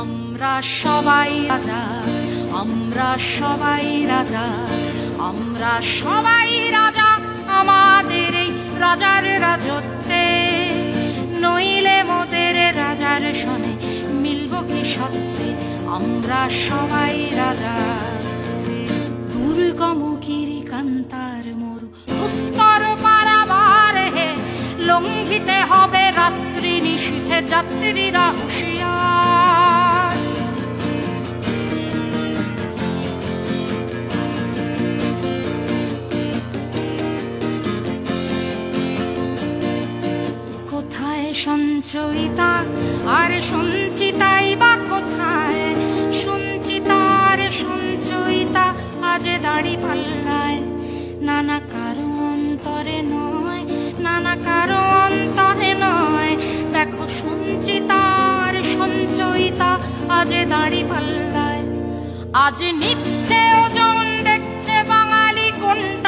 আমরা সবাই রাজা, আমরা সবাই রাজা, আমরা সবাই রাজা আমাদের এই রাজার রাজত্বে। নইলে মোদের রাজার সনে মিলব কি সত্যে? আমরা সবাই রাজা। দুর্গমুখীর কান্তার মরু দুস্তর পারাবার হে, লঙ্ঘিতে হবে রাত্রি নিশীথে যাত্রীরা হুঁশিয়ার। সঞ্চয়িতা আর সঞ্চিতাই বা কোথায়? সঞ্চিতার সঞ্চয়িতা আজ দাড়ি পাল্লায়। নানা কারও অন্তরে নয়, নানা কারও অন্তরে নয়। দেখো সঞ্চিতার সঞ্চয়িতা আজ দাড়ি পাল্লায়। আজ নিচ্ছে ওজন, দেখছে বাঙালি কোনটা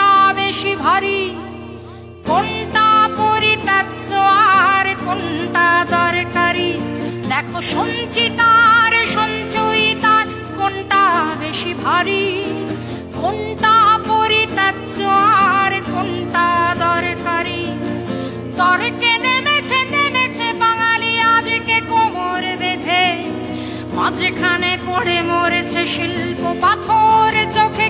সঞ্চিতার সঞ্চয়িতার কোনটা বেশি ভারী? কোনটা পরিত্যাজ্য আর কোনটা দরকারি? তর্কে নেমেছে নেমেছে বাঙালি আজকে কোমর বেঁধে। মাঝখানে পড়ে মরেছে শিল্প পাথর চোখে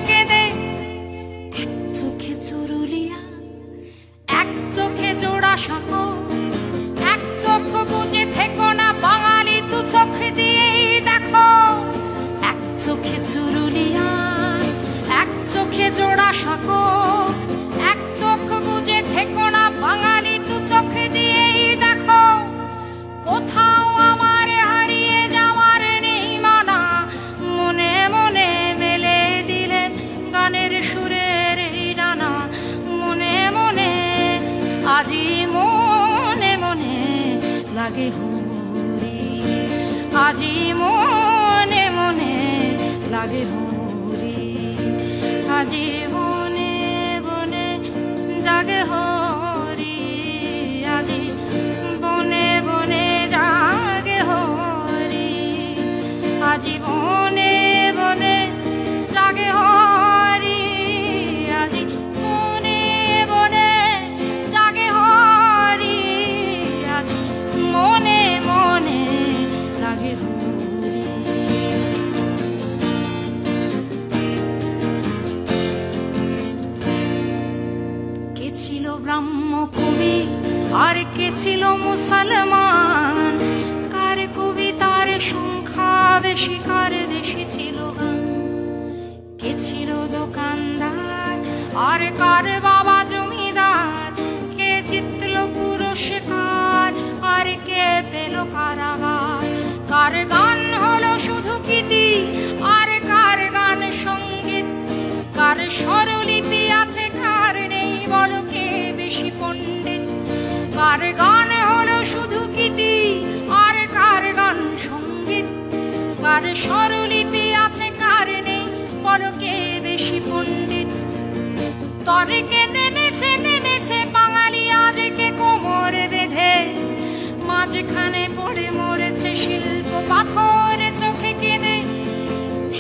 হুরি আজি মনে মনে লাগে হুরি আজি বনে বনে জাগে হরি আর কে ছিল মুসলমান? কার কবিতার সংখ্যা বেশি, কার বেশি ছিল গান? কে ছিল দোকানদার? আর কার কার গান হলো শুধু কীতি আর কার গান সংগীত? কার স্বরলিপি আছে, কার নেই? বলো কে বেশি পণ্ডিত। তর্কে নেমেছে নেমেছে বাঙালি, আজকে কোমর বেঁধে। মাঝখানে পড়ে মরেছে শিল্প পাথর, চোখে কেঁদে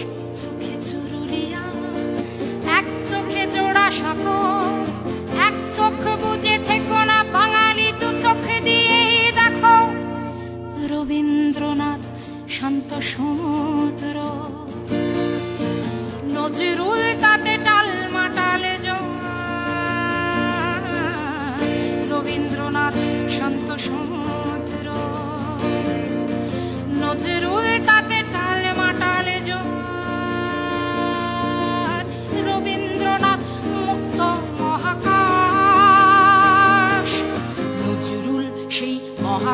এক চোখে চুরুলিয়া, এক চোখে জোড়া সাঁকো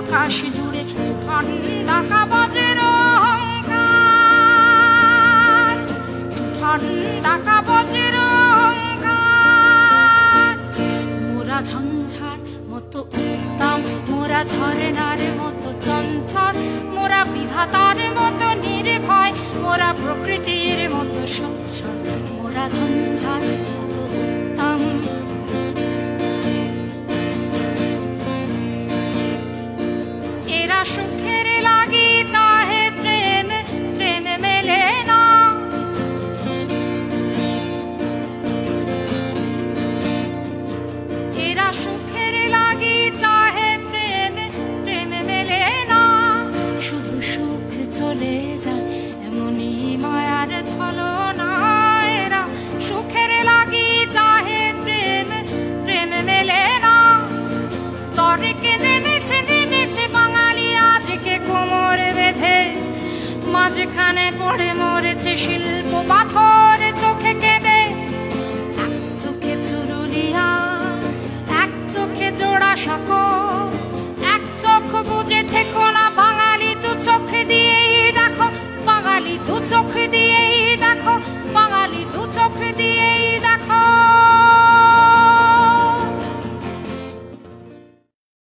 মহাকাশ জুড়ে তুফান ডাকা বাজের অহংকার। তুফান ডাকা বাজের অহংকার। মোরা ঝঞ্ঝার মতো উত্তম, মোরা ঝরনার মতো চঞ্চল, মোরা বিধাতার মতো নির্ভয়, মোরা প্রকৃতির মতো সচ্ছল, মোরা ঝঞ্ঝার চলে যায়। এমনই মায়ার ছলো না সুখের লাগি চাহে প্রেম প্রেম মেলে না। তরকে নেমেছে নেমেছে বাঙালি আজকে কোমরে বেঁধে। মাঝখানে পড়ে মরেছে শিল্প পাথর